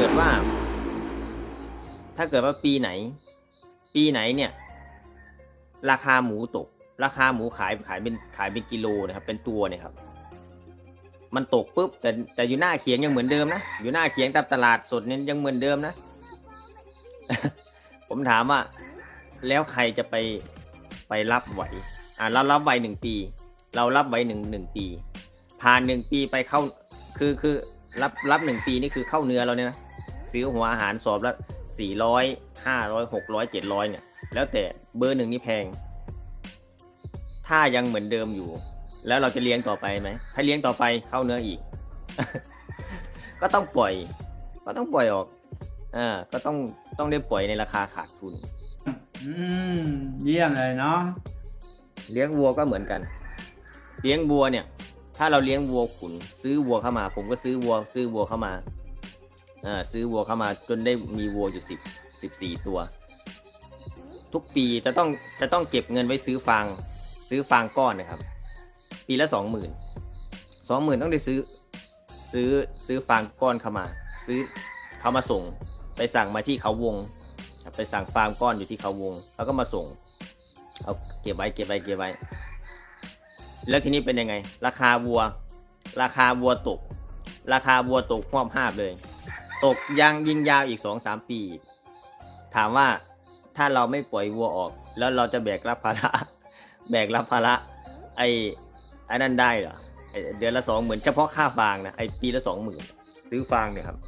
เกิดว่า ถ้าเกิดว่าปีไหน ปีไหนเนี่ย ราคาหมูตก ราคาหมูขายขายเป็นขายเป็นกิโลนะครับ เป็นตัวเนี่ยครับ มันตกปุ๊บแต่แต่อยู่หน้าเขียงยังเหมือนเดิมนะอยู่หน้าเขียงตามตลาดสดเนี่ยยังเหมือนเดิมนะ ผมถามว่า แล้วใครจะไปไปรับไหวอ่าเรารับไว้หนึ่งปี เรารับไว้หนึ่งหนึ่งปีผ่านหนึ่งปีไปเข้าคือคือรับรับหนึ่งปีนี่คือเข้าเนื้อเราเนี่ยนะ ซื้อหัวอาหารสอบละสี่ร้อยห้าร้อยหกร้อยเจ็ดร้อยเนี่ย แล้วแต่เบอร์หนึ่งนี่แพง ถ้ายังเหมือนเดิมอยู่ แล้วเราจะเลี้ยงต่อไปไหม ถ้าเลี้ยงต่อไปเข้าเนื้ออีก ก็ต้องปล่อย ก็ต้องปล่อยออกอ่าก็ต้องต้องได้ปล่อยในราคาขาดทุน อืมเยี่ยมเลยเนาะเลี้ยงวัวก็เหมือนกัน เลี้ยงวัวเนี่ย ถ้าเราเลี้ยงวัวขุน ซื้อวัวเข้ามา ผมก็ซื้อวัว ซื้อวัวเข้ามา อ่าซื้อวัวเข้ามาจนได้มีวัวอยู่สิบสิบสี่ตัว ทุกปีจะต้องจะต้องเก็บเงินไว้ซื้อฟางซื้อฟางก้อนนะครับ ปีละสองหมื่นสองหมื่นต้องได้ซื้อซื้อซื้อฟางก้อนเข้ามา ซื้อเขามาส่ง ไปสั่งมาที่เขาวง ไปสั่งฟาร์มก้อนอยู่ที่เขาวง แล้วก็มาส่งเอาเก็บไว้เก็บไว้เก็บไว้ แล้วทีนี้เป็นยังไง ราคาวัว ราคาวัวตก ราคาวัวตกควบห้าบเลย ตกยังยิงยาวอีกสองสามปี ถามว่าถ้าเราไม่ปล่อยวัวออก แล้วเราจะแบกรับภาระ แบกรับภาระ ไอ้ไอ้นั่นได้เหรอไอ้เดือนละสองหมื่นเฉพาะค่าฟางนะไอ้ปีละสองหมื่นซื้อฟางเนี่ยครับ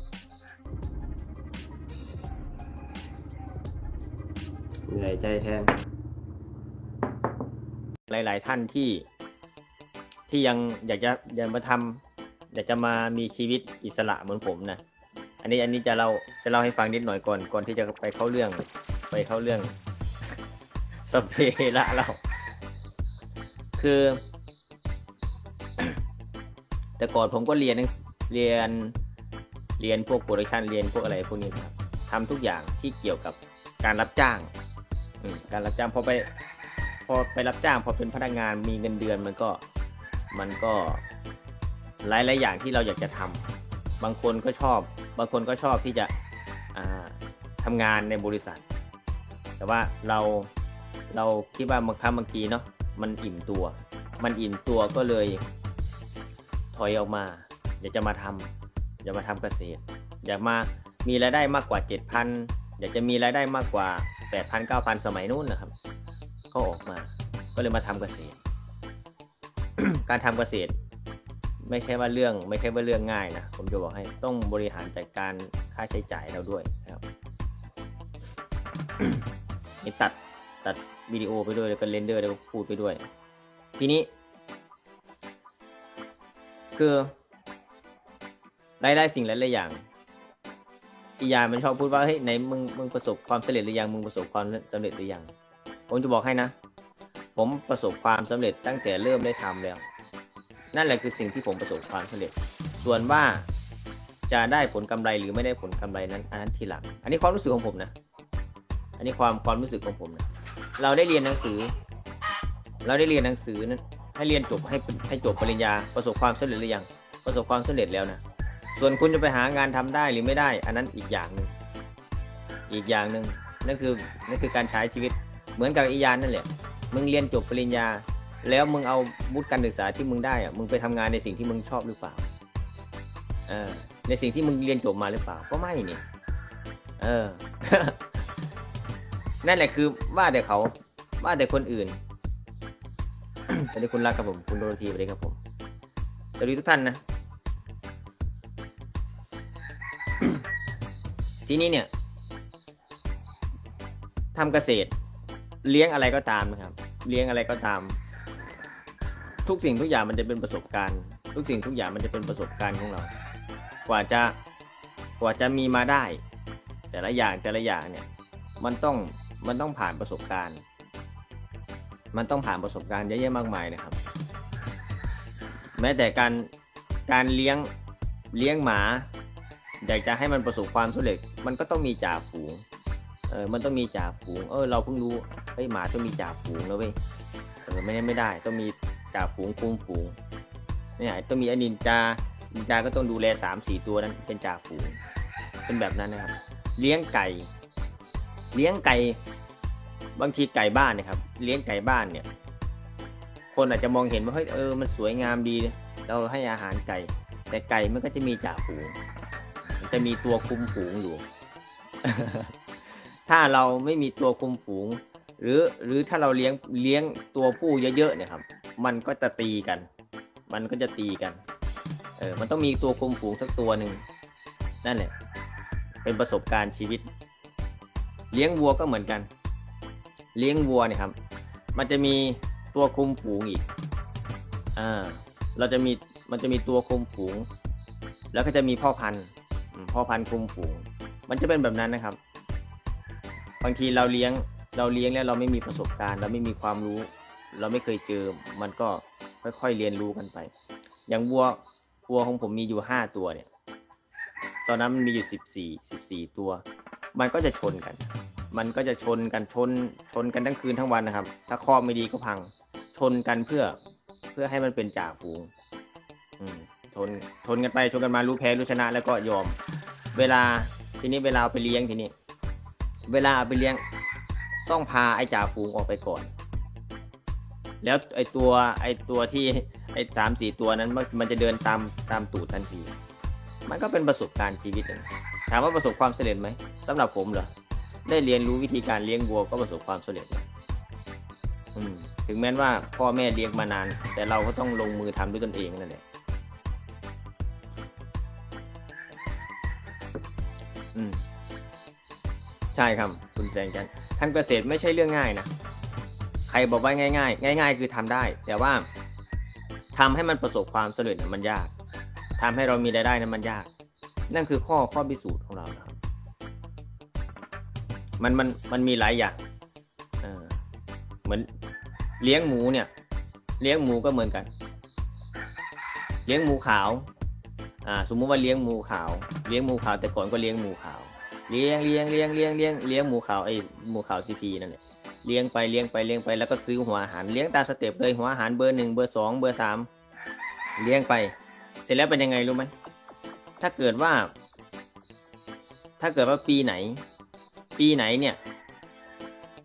เหนื่อยใจแทน หลาย ๆ ท่านที่ที่ยังอยากจะอยากมาทำอยากจะมามีชีวิตอิสระเหมือนผมนะ อันนี้อันนี้จะเราจะเล่าให้ฟังนิดหน่อยก่อนก่อนที่จะไปเข้าเรื่อง ไปเข้าเรื่องสเปละเรา คือ แต่ก่อนผมก็เรียนเรียนเรียนพวกโปรดักชันเรียนพวกอะไรพวกนี้ครับทำทุกอย่างที่เกี่ยวกับการรับจ้างการรับจ้างพอไปพอไปรับจ้างพอเป็นพนักงานมีเงินเดือนมันก็มันก็หลายหลายอย่างที่เราอยากจะทำบางคนก็ชอบ บางคนก็ชอบที่จะอ่าทำงานในบริษัท แต่ว่าเราเราคิดว่าบางครั้งบางทีเนาะมันอิ่มตัว มันอิ่มตัวก็เลย ถอยออกมาอยากจะมาทำอยากมาทำเกษตร อยากมามีรายได้มากกว่า 7,000 อยากจะมีรายได้มากกว่า 8,000 9,000 สมัยนู้นนะครับก็ออกมาก็เลยมาทำเกษตร การทำเกษตร ไม่ใช่ว่าเรื่องไม่ใช่ว่าเรื่องง่ายนะผมจะบอกให้ต้องบริหารจัดการค่าใช้จ่ายเราด้วยนะครับนี่ตัดตัดวิดีโอไปด้วยแล้วก็เรนเดอร์แล้วก็พูดไปด้วย ทีนี้ คือรายได้สิ่งหลายๆอย่างอียามันชอบพูดว่าเฮ้ยไหนมึงมึงประสบความสำเร็จหรือยังมึงประสบความสำเร็จหรือยังผมจะบอกให้นะ ผมประสบความสำเร็จตั้งแต่เริ่มได้ทำแล้ว นั่นแหละคือสิ่งที่ผมประสบความสำเร็จ ส่วนว่าจะได้ผลกำไรหรือไม่ได้ผลกำไรนั้นอันนั้นทีหลัง อันนี้ความรู้สึกของผมนะ อันนี้ความความรู้สึกของผมนะ เราได้เรียนหนังสือ เราได้เรียนหนังสือนั้นให้เรียนจบให้ให้จบปริญญาประสบความสำเร็จหรือยัง ประสบความสำเร็จแล้วนะ ส่วนคุณจะไปหางานทำได้หรือไม่ได้ อันนั้นอีกอย่างหนึ่ง อีกอย่างหนึ่งนั่นคือนั่นคือการใช้ชีวิตเหมือนกับอียานนั่นแหละ มึงเรียนจบปริญญา แล้วมึงเอาวุฒิการศึกษาที่มึงได้อะมึงไปทำงานในสิ่งที่มึงชอบหรือเปล่าเออในสิ่งที่มึงเรียนจบมาหรือเปล่า ก็ไม่นี่เออ นั่นแหละคือว่าแต่เขาว่าแต่คนอื่นสวัสดีคุณรักครับผม คุณโดโรธีสวัสดีครับผมสวัสดีทุกท่านนะ ทีนี้เนี่ยทำเกษตร เลี้ยงอะไรก็ตามนะครับ เลี้ยงอะไรก็ตาม ทุกสิ่งทุกอย่างมันจะเป็นประสบการณ์ ทุกสิ่งทุกอย่างมันจะเป็นประสบการณ์ของเรา กว่าจะกว่าจะมีมาได้ แต่ละอย่างแต่ละอย่างเนี่ยมันต้องมันต้องผ่านประสบการณ์ มันต้องผ่านประสบการณ์เยอะแยะมากมายนะครับ แม้แต่การการเลี้ยงเลี้ยงหมา อยากจะให้มันประสบความสำเร็จมันก็ต้องมีจ่าฝูงเออมันต้องมีจ่าฝูงเออเราเพิ่งรู้เฮ้ยหมาต้องมีจ่าฝูงแล้วเว้ยเออไม่ได้ไม่ได้ต้องมี จ่าฝูงคุมฝูงเนี่ยต้องมีอนินจานินจาก็ต้องดูแลสามสี่ตัวนั้นเป็นจ่าฝูง เป็นแบบนั้นนะครับ เลี้ยงไก่ เลี้ยงไก่ บางทีไก่บ้านนะครับ เลี้ยงไก่บ้านเนี่ย คนอาจจะมองเห็นว่าเฮ้ยเออมันสวยงามดี เราให้อาหารไก่ แต่ไก่มันก็จะมีจ่าฝูง มันจะมีตัวคุมฝูงอยู่ ถ้าเราไม่มีตัวคุมฝูง หรือหรือถ้าเราเลี้ยงเลี้ยงตัวผู้เยอะๆเนี่ยครับ มันก็จะตีกัน มันก็จะตีกัน เออ มันต้องมีตัวคุมฝูงสักตัวหนึ่ง นั่นแหละ เป็นประสบการณ์ชีวิต เลี้ยงวัวก็เหมือนกัน เลี้ยงวัวเนี่ยครับ มันจะมีตัวคุมฝูงอีก อ่า เราจะมี มันจะมีตัวคุมฝูง แล้วก็จะมีพ่อพันธุ์ พ่อพันธุ์คุมฝูง มันจะเป็นแบบนั้นนะครับ บางทีเราเลี้ยง เราเลี้ยงแล้วเราไม่มีประสบการณ์ เราไม่มีความรู้ เราไม่เคยเจอ มันก็ค่อยๆเรียนรู้กันไป อย่างวัววัวของผมมีอยู่ห้าตัวเนี่ย ตอนนั้นมันมีอยู่สิบสี่สิบสี่ตัว มันก็จะชนกัน มันก็จะชนกันชนชนกันทั้งคืนทั้งวันนะครับ ถ้าคอไม่ดีก็พัง ชนกันเพื่อเพื่อให้มันเป็นจ่าฝูง อืมชนชนกันไปชนกันมารู้แพ้รู้ชนะแล้วก็ยอม เวลาทีนี้เวลาไปเลี้ยงทีนี้ เวลาไปเลี้ยง ต้องพาไอ้จ่าฝูงออกไปก่อน แล้วไอ้ตัวไอ้ตัวที่ไอ้สามสี่ตัวนั้นมันจะเดินตามตามตูดทันที มันก็เป็นประสบการณ์ชีวิตหนึ่งถามว่าประสบความสำเร็จไหมสำหรับผมเหรอได้เรียนรู้วิธีการเลี้ยงวัวก็ประสบความสำเร็จนะอืมถึงแม้ว่าพ่อแม่เลี้ยงมานาน แต่เราก็ต้องลงมือทำด้วยตนเองนั่นแหละอืมใช่ครับคุณแสงจันทร์ทำเกษตรไม่ใช่เรื่องง่ายนะ ใครบอกว่าง่าย ๆ ง่าย ๆ คือทำได้ แต่ว่าทำให้มันประสบความสำเร็จมันยากทำให้เรามีรายได้นั้นมันยาก นั่นคือข้อข้อพิสูจน์ของเรานะครับ มันมันมันมีหลายอย่างเหมือนเลี้ยงหมูเนี่ย เลี้ยงหมูก็เหมือนกัน เลี้ยงหมูขาวอ่าสมมุติว่าเลี้ยงหมูขาว เลี้ยงหมูขาวแต่ก่อนก็เลี้ยงหมูขาว เลี้ยงเลี้ยงเลี้ยงเลี้ยงเลี้ยงเลี้ยงหมูขาวไอ้หมูขาวซีพีนั่นแหละ เลี้ยงไปเลี้ยงไปเลี้ยงไปแล้วก็ซื้อหัวอาหารเลี้ยงตามสเต็ปเลยหัวอาหารเบอร์หนึ่งเบอร์สองเบอร์สามเลี้ยงไป เสร็จแล้วเป็นยังไงรู้ไหมถ้าเกิดว่า ถ้าเกิดว่าปีไหน ปีไหนเนี่ย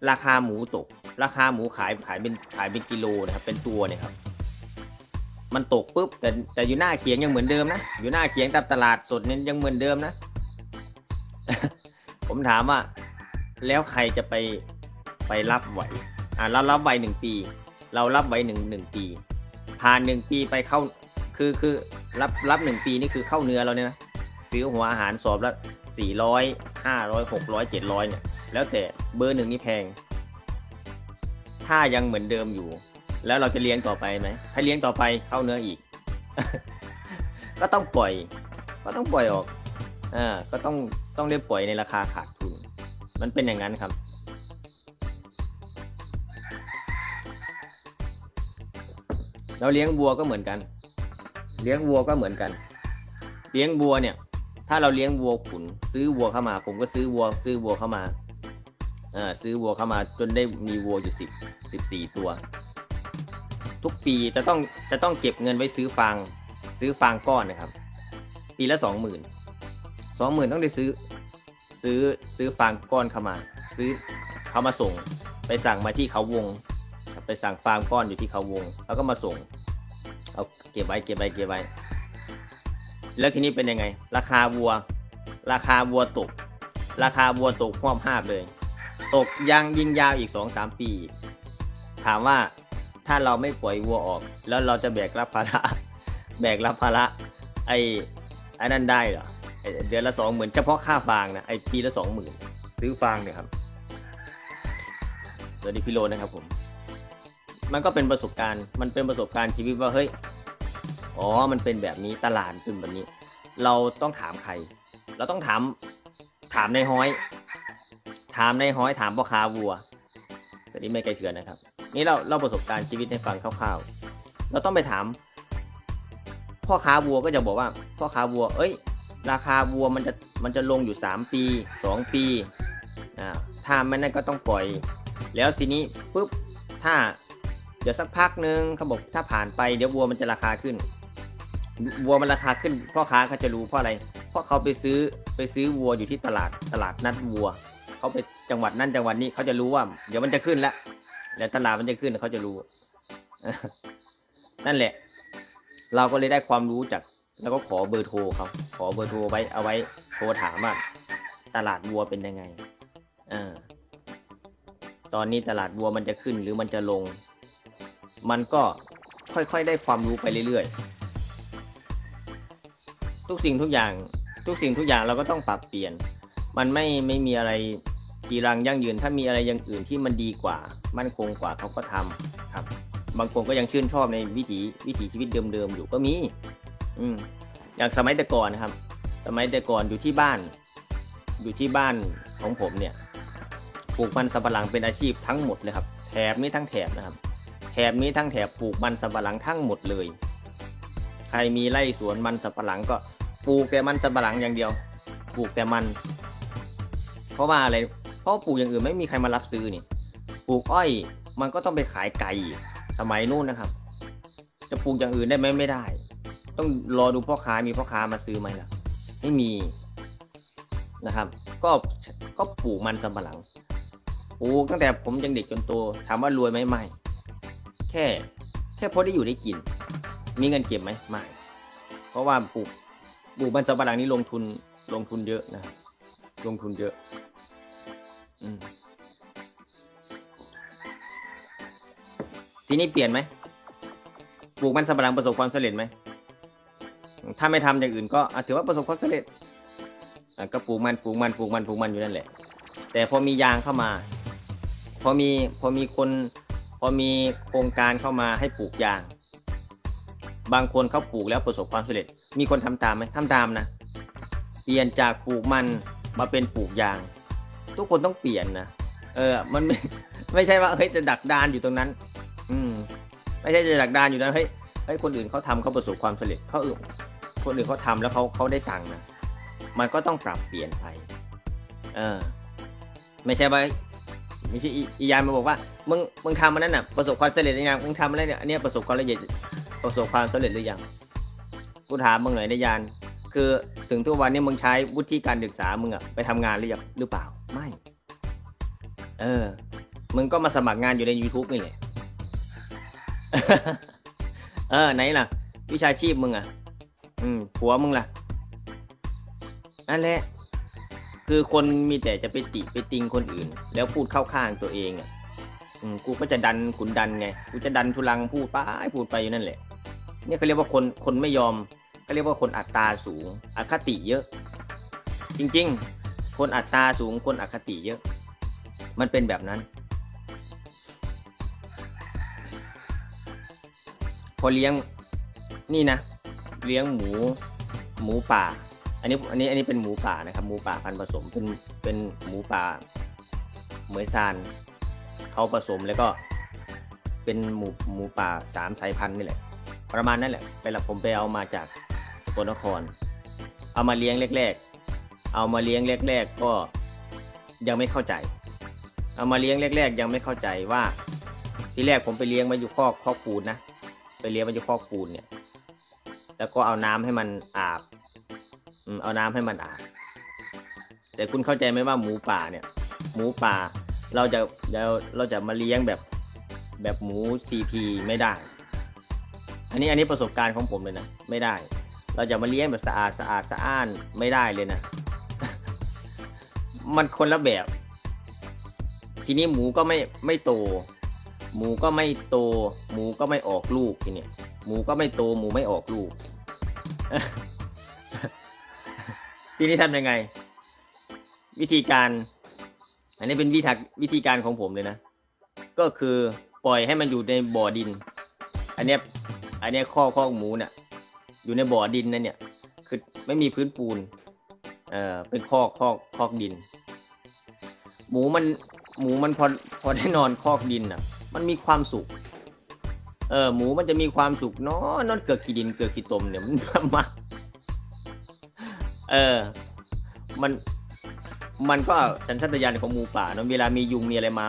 ราคาหมูตก ราคาหมูขายขายเป็นขายเป็นกิโลนะครับ เป็นตัวเนี่ยครับ มันตกปุ๊บแต่แต่อยู่หน้าเขียงยังเหมือนเดิมนะอยู่หน้าเขียงตามตลาดสดเนี่ยยังเหมือนเดิมนะ ผมถามว่า แล้วใครจะไป ไปรับไหวอ่าเรารับไหวหนึ่งปี เรารับไหวหนึ่งหนึ่งปี ผ่านหนึ่งปีไปเข้าคือคือรับรับหนึ่งปีนี่คือเข้าเนื้อเราเนี่ยนะซื้อหัวอาหารสอบละสี่ร้อยห้าร้อยหกร้อยเจ็ดร้อยเนี่ย แล้วแต่เบอร์หนึ่งนี่แพง ถ้ายังเหมือนเดิมอยู่ แล้วเราจะเลี้ยงต่อไปไหมถ้าเลี้ยงต่อไปเข้าเนื้ออีก ก็ต้องปล่อย ก็ต้องปล่อยออกอ่าก็ต้องต้องได้ปล่อยในราคาขาดทุน มันเป็นอย่างนั้นครับ เราเลี้ยงวัวก็เหมือนกัน เลี้ยงวัวก็เหมือนกัน เลี้ยงวัวเนี่ย ถ้าเราเลี้ยงวัวขุน ซื้อวัวเข้ามา ผมก็ซื้อวัว ซื้อวัวเข้ามาอ่าซื้อวัวเข้ามาจนได้มีวัวอยู่สิบสิบสี่ตัว ทุกปีจะต้องจะต้องเก็บเงินไว้ซื้อฟางซื้อฟางก้อนนะครับ ปีละสองหมื่นสองหมื่นต้องได้ซื้อซื้อซื้อฟางก้อนเข้ามา ซื้อเขามาส่งไปสั่งมาที่เขาวง ไปสั่งฟางก้อนอยู่ที่เขาวง แล้วก็มาส่ง เอาเก็บไว้เก็บไว้เก็บไว้ แล้วทีนี้เป็นยังไง ราคาวัว ราคาวัวตก ราคาวัวตกพวบภาพเลย ตกยังยิงยาวอีกสองสามปี ถามว่าถ้าเราไม่ปล่อยวัวออก แล้วเราจะแบกรับภาระแบกรับภาระไอ้ไอ้นั่นได้เหรอเดือนละสองหมื่นเฉพาะค่าฟางนะไอ้ปีละสองหมื่นซื้อฟางเนี่ยครับสวัสดีพี่โรจน์นะครับผม มันก็เป็นประสบการณ์ มันเป็นประสบการณ์ชีวิตว่าเฮ้ย อ๋อ มันเป็นแบบนี้ตลาดเป็นแบบนี้ เราต้องถามใคร เราต้องถาม ถามในห้อย ถามในห้อย ถามพ่อค้าวัวสวัสดีไม่ไกลเถื่อนนะครับ นี่เราเราประสบการณ์ชีวิตให้ฟังคร่าวๆ เราต้องไปถาม พ่อค้าวัวก็จะบอกว่า พ่อค้าวัว เอ้ย ราคาวัวมันจะ มันจะลงอยู่สามปีสองปี อ่า ถ้าไม่นั่นก็ต้องปล่อย แล้วทีนี้ปุ๊บ ถ้า เดี๋ยวสักพักนึงเขาบอกถ้าผ่านไปเดี๋ยววัวมันจะราคาขึ้น วัวมันราคาขึ้นพ่อค้าเขาจะรู้เพราะอะไร เพราะเขาไปซื้อไปซื้อวัวอยู่ที่ตลาดตลาดนัดวัว เขาไปจังหวัดนั่นจังหวัดนี้เขาจะรู้ว่า เดี๋ยวมันจะขึ้นแล้วแล้วตลาดมันจะขึ้นเขาจะรู้ นั่นแหละ เราก็เลยได้ความรู้จาก แล้วก็ขอเบอร์โทรเขาขอเบอร์โทรไว้เอาไว้โทรถามว่าตลาดวัวเป็นยังไงอ่าตอนนี้ตลาดวัวมันจะขึ้นหรือมันจะลง มันก็ค่อยๆได้ความรู้ไปเรื่อยๆ ทุกสิ่งทุกอย่าง ทุกสิ่งทุกอย่างเราก็ต้องปรับเปลี่ยน มันไม่ไม่มีอะไรจีรังยั่งยืน ถ้ามีอะไรอย่างอื่นที่มันดีกว่า มั่นคงกว่าเขาก็ทำครับ บางคนก็ยังชื่นชอบในวิถีวิถีชีวิตเดิมๆอยู่ก็มี อืมอย่างสมัยแต่ก่อนนะครับ สมัยแต่ก่อนอยู่ที่บ้าน อยู่ที่บ้านของผมเนี่ยปลูกมันสำปะหลังเป็นอาชีพทั้งหมดเลยครับ แถบนี้ทั้งแถบนะครับ แถบนี้ทั้งแถบปลูกมันสำปะหลังทั้งหมดเลย ใครมีไร่สวนมันสำปะหลังก็ปลูกแต่มันสำปะหลังอย่างเดียว ปลูกแต่มัน เพราะว่าอะไร เพราะปลูกอย่างอื่นไม่มีใครมารับซื้อนี่ ปลูกอ้อยมันก็ต้องไปขายไก่สมัยนู้นนะครับ จะปลูกอย่างอื่นได้ไหมไม่ได้ ต้องรอดูพ่อค้ามีพ่อค้ามาซื้อไหมล่ะ ไม่มีนะครับ ก็ก็ปลูกมันสำปะหลังปลูกตั้งแต่ผมยังเด็กจนโตถามว่ารวยไหมไม่ ค่ แค่พอได้อยู่ได้กิน มีเงินเก็บไหมไม่ เพราะว่าปลูกปลูกมันสำปะหลังนี้ลงทุนลงทุนเยอะนะ ลงทุนเยอะ อืมทีนี้เปลี่ยนไหมปลูกมันสำปะหลังประสบความสำเร็จไหม ถ้าไม่ทำอย่างอื่นก็ถือว่าประสบความสำเร็จก็ปลูกมันปลูกมันปลูกมันปลูกมันอยู่นั่นแหละ แต่พอมียางเข้ามา พอมีพอมีคน พอมีโครงการเข้ามาให้ปลูกยาง บางคนเขาปลูกแล้วประสบความสำเร็จ มีคนทำตามไหมทำตามนะ เปลี่ยนจากปลูกมันมาเป็นปลูกยาง ทุกคนต้องเปลี่ยนนะเออ มันไม่ไม่ใช่ว่าเฮ้ยจะดักดานอยู่ตรงนั้น อืม ไม่ใช่จะดักดานอยู่นั้นเฮ้ยเฮ้ยคนอื่นเขาทำเขาประสบความสำเร็จเขาคนอื่นเขาทำแล้วเขาเขาได้ตังค์นะมันก็ต้องปรับเปลี่ยนไป เออ ไม่ใช่ว่า ไม่ใช่อีอียานมาบอกว่ามึงมึงทำมันนั่นน่ะประสบความสำเร็จหรือยังมึงทำอะไรเนี่ยอันเนี้ยประสบความสำเร็จประสบความสำเร็จหรือยังกูถามมึงหน่อยนะยาน คือถึงทุกวันนี้มึงใช้วุฒิการศึกษามึงอะไปทำงานหรือยังหรือเปล่าไม่ เออ มึงก็มาสมัครงานอยู่ใน YouTube นี่แหละเออไหนล่ะ วิชาชีพมึงอะอืมผัวมึงล่ะนั่นแหละ คือคนมีแต่จะไปติไปติงคนอื่น แล้วพูดเข้าข้างตัวเองอะอืมกูก็จะดันขุนดันไงกูจะดันทุลังพูดไปพูดไปอยู่นั่นแหละ เนี่ยเขาเรียกว่าคนคนไม่ยอมเขาเรียกว่าคนอัตราสูง อคติเยอะ จริง ๆ คนอัตราสูงคนอคติเยอะ มันเป็นแบบนั้น พอเลี้ยงนี่นะ เลี้ยงหมู หมูป่า อันนี้อันนี้อันนี้เป็นหมูป่านะครับ หมูป่าพันผสมเป็นเป็นหมูป่าเหมยซานเขาผสมแล้วก็เป็นหมูหมูป่าสามสายพันธุ์นี่แหละ ประมาณนั้นแหละไปละผมไปเอามาจากสกลนคร เอามาเลี้ยงแรก ๆ เอามาเลี้ยงแรก ๆ ก็ยังไม่เข้าใจ เอามาเลี้ยงแรก ๆ ยังไม่เข้าใจว่าที่แรกผมไปเลี้ยงมาอยู่คอกคอกปูนนะไปเลี้ยงมันอยู่คอกปูนเนี่ย แล้วก็เอาน้ำให้มันอาบ อืมเอาน้ำให้มันอาบแต่คุณเข้าใจไหมว่าหมูป่าเนี่ย หมูป่า เราจะเราเราจะมาเลี้ยงแบบแบบหมูซีพีไม่ได้ อันนี้อันนี้ประสบการณ์ของผมเลยนะไม่ได้ เราจะมาเลี้ยงแบบสะอาดสะอาดสะอ้านไม่ได้เลยนะ มันคนละแบบ ทีนี้หมูก็ไม่ไม่โต หมูก็ไม่โต หมูก็ไม่ออกลูกทีเนี้ยหมูก็ไม่โตหมูไม่ออกลูก ทีนี้ทำยังไง วิธีการ อันนี้เป็นวิธีวิธีการของผมเลยนะ ก็คือปล่อยให้มันอยู่ในบ่อดิน อันเนี้ยอันเนี้ยข้อข้อหมูเนี่ยอยู่ในบ่อดินนั่นเนี่ย คือไม่มีพื้นปูน เอ่อเป็นคอกคอกคอกดิน หมูมันหมูมันพอพอได้นอนคอกดินอะ มันมีความสุข เออหมูมันจะมีความสุขเนาะนอนเกิดขี้ดินเกิดขี้ตมเนี่ยมันมาก เออ มัน มันก็สัญชาตญาณของหมูป่าเนาะเวลามียุงมีอะไรมา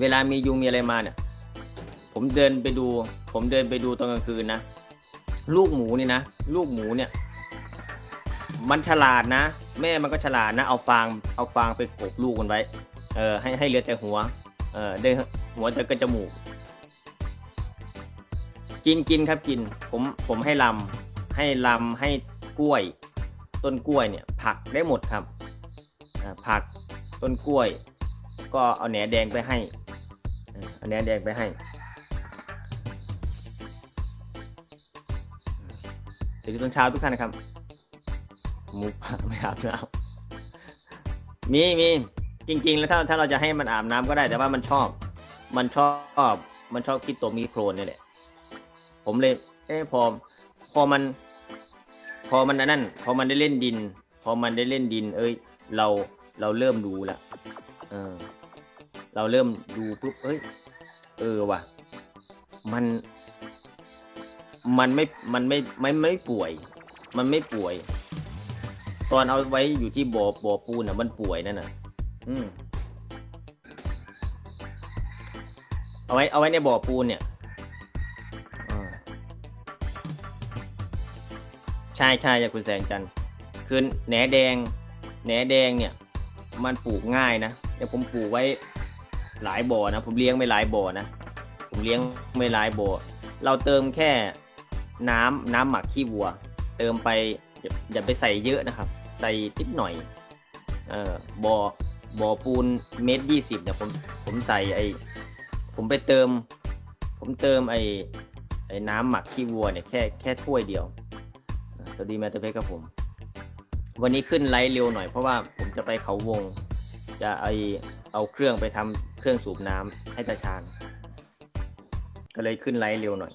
เวลามียุงมีอะไรมาเนี่ย ผมเดินไปดู ผมเดินไปดูตอนกลางคืนนะ ลูกหมูนี่นะ ลูกหมูเนี่ย มันฉลาดนะ แม่มันก็ฉลาดนะ เอาฟาง เอาฟางไปกบลูกมันไว้ เออ ให้ให้เหลือแต่หัว เออ ได้หัวแต่ก็จมูก กินกินครับกิน ผม ผมให้ลำให้ลำให้กล้วย ต้นกล้วยเนี่ยผักได้หมดครับผักต้นกล้วย ก็เอาแหนแดงไปให้เอาแหนแดงไปให้ สวัสดีตอนเช้าทุกท่านนะครับหมูป่าไม่อาบน้ำมีมีจริง ๆ แล้วถ้าถ้าเราจะให้มันอาบน้ำก็ได้แต่ว่ามันชอบ มันชอบมันชอบคิดตัวมีโครนนี่แหละผมเลยเอ้พอพอมัน พอมันนนั่น พอมันได้เล่นดิน พอมันได้เล่นดิน เอ้ย เราเราเริ่มดูละเออ เราเริ่มดูปุ๊บเอ้ย เออว่ะ มัน มันไม่ มันไม่ ไม่ไม่ป่วย มันไม่ป่วย ตอนเอาไว้อยู่ที่บ่อบ่อปูนอะ มันป่วยนั่นน่ะ อืมเอาไว้ เอาไว้ในบ่อปูนเนี่ย ใช่ใช่จ้ะคุณแสงจันทร์คือแหนแดงแหนแดงเนี่ยมันปลูกง่ายนะเดี๋ยวผมปลูกไว้หลายบ่อนะ ผมเลี้ยงไม่หลายบ่อนะ ผมเลี้ยงไม่หลายบ่อเราเติมแค่น้ำน้ำหมักขี้วัว เติมไปอย่าอย่าไปใส่เยอะนะครับ ใส่นิดหน่อยเอ่อบ่อบ่อปูนเมตรยี่สิบเนี่ยผมผมใส่ไอผมไปเติม ผมเติมไอไอน้ำหมักขี้วัวเนี่ยแค่แค่ถ้วยเดียว วัสดีแมตเตอร์เพชรครับผม วันนี้ขึ้นไลฟ์เร็วหน่อยเพราะว่าผมจะไปเขาวง จะไอเอาเครื่องไปทำเครื่องสูบน้ำให้ตาชานก็เลยขึ้นไลฟ์เร็วหน่อย